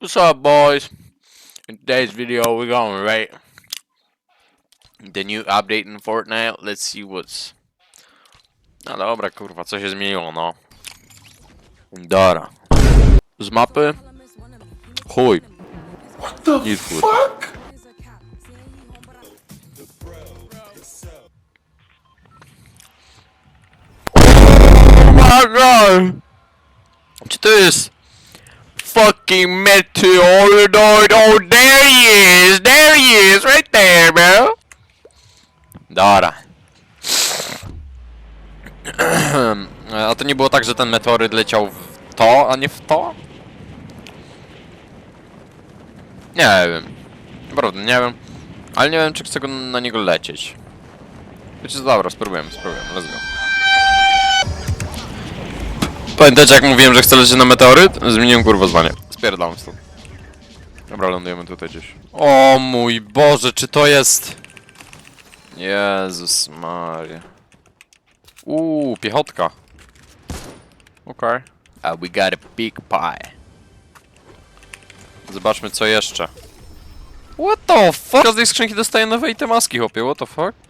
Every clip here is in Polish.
What's up, boys? In today's video, we're gonna rate the new update in Fortnite. Let's see what's. No dobra, kurwa, co się zmieniło, no. Dara. Z mapy? Chuj. Nic, kurwa. Oh my god! Czy to jest fucking meteoroid? Oh, there he is! There he is! Right there, bro! Dobra. A to nie było tak, że ten meteoryt leciał w to, a nie w to? Nie wiem. Naprawdę, nie wiem. Ale nie wiem, czy chcę na niego lecieć. Wiecie, dobra, spróbujemy, spróbujemy, let's go. Pamiętacie jak mówiłem, że chcę lecieć na meteoryt? Zmieniłem kurwa zdanie. Spierdalam stąd. Dobra, lądujemy tutaj gdzieś. O mój Boże, czy to jest... Jezus Maria. Uuu, piechotka. Okej. Okay. Uh, we got a big pie. Zobaczmy co jeszcze. What the fuck? Z każdej skrzynki dostaję nowe itemaski, chłopie, what the fuck?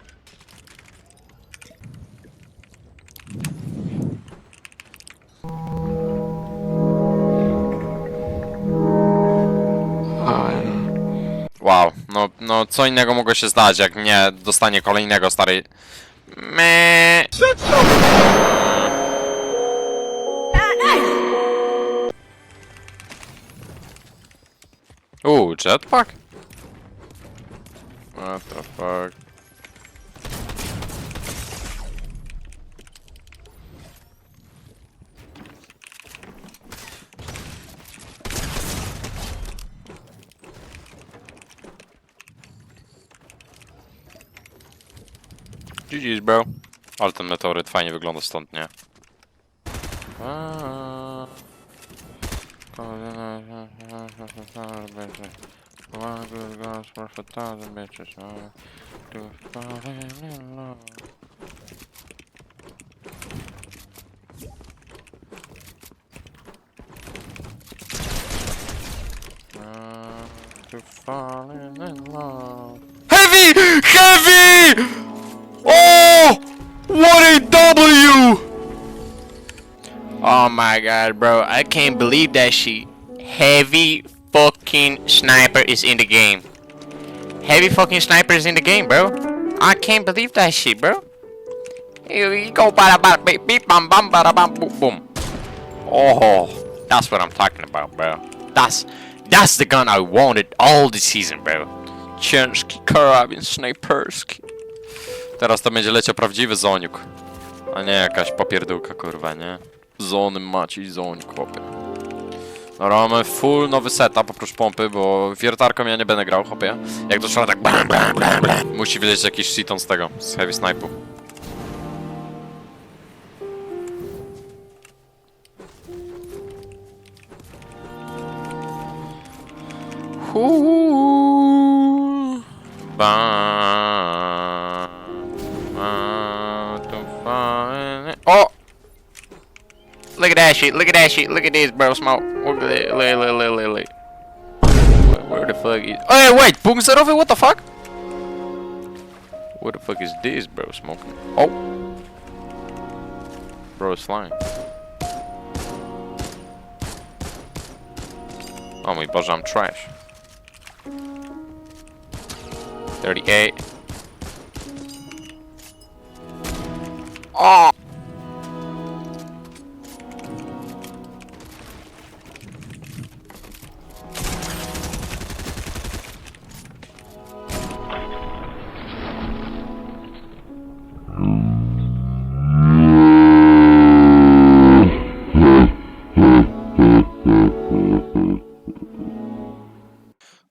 Wow, no, no co innego mogło się zdać, jak nie dostanie kolejnego starej... Me. Uuu, jetpack? What the fuck? GG's, bro. Ale ten meteoryt fajnie wygląda stąd, nie? Aaa. One Oh my god, bro. I can't believe that shit. Heavy fucking sniper is in the game. Heavy fucking sniper is in the game, bro. I can't believe that shit, bro. You, go bada bada beep beep bam bam bada bam boom boom. Oh, that's what I'm talking about, bro. That's that's the gun I wanted all the season, bro. Ciężki karabin snajperski. Teraz to będzie leciał prawdziwy zoniuk. A nie jakaś popierdółka, kurwa, nie? Zony Maciej, zonik, chłopie. Dobra, mamy full nowy setup oprócz pompy, bo wiertarką ja nie będę grał, chłopie. Jak doszło tak. Musi wyleć jakiś shiton z tego, z heavy snipe'u. Huu. That shit. Look at that shit. Look at this, bro. Smoke. Look at it. Look, look, look, look, look. Where, the fuck is... Hey, wait. Punkt zerowy? What the fuck? What the fuck is this, bro? Smoking. Oh. Bro, it's flying. Oh mój Boże, I'm trash. 38. Oh!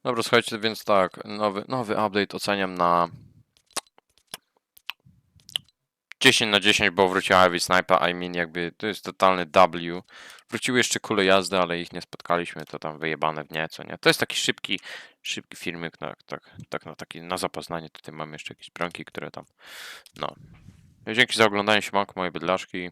Dobra, słuchajcie, więc tak, nowy, nowy update oceniam na 10 na 10, bo wróciła Heavy Sniper, I mean jakby to jest totalny W. Wróciły jeszcze kule jazdy, ale ich nie spotkaliśmy, to tam wyjebane w nieco, nie? To jest taki szybki, szybki filmik, tak, tak, tak na taki, na zapoznanie. Tutaj mamy jeszcze jakieś bronki, które tam, no. Dzięki za oglądanie, siemanko, moje bydlaszki.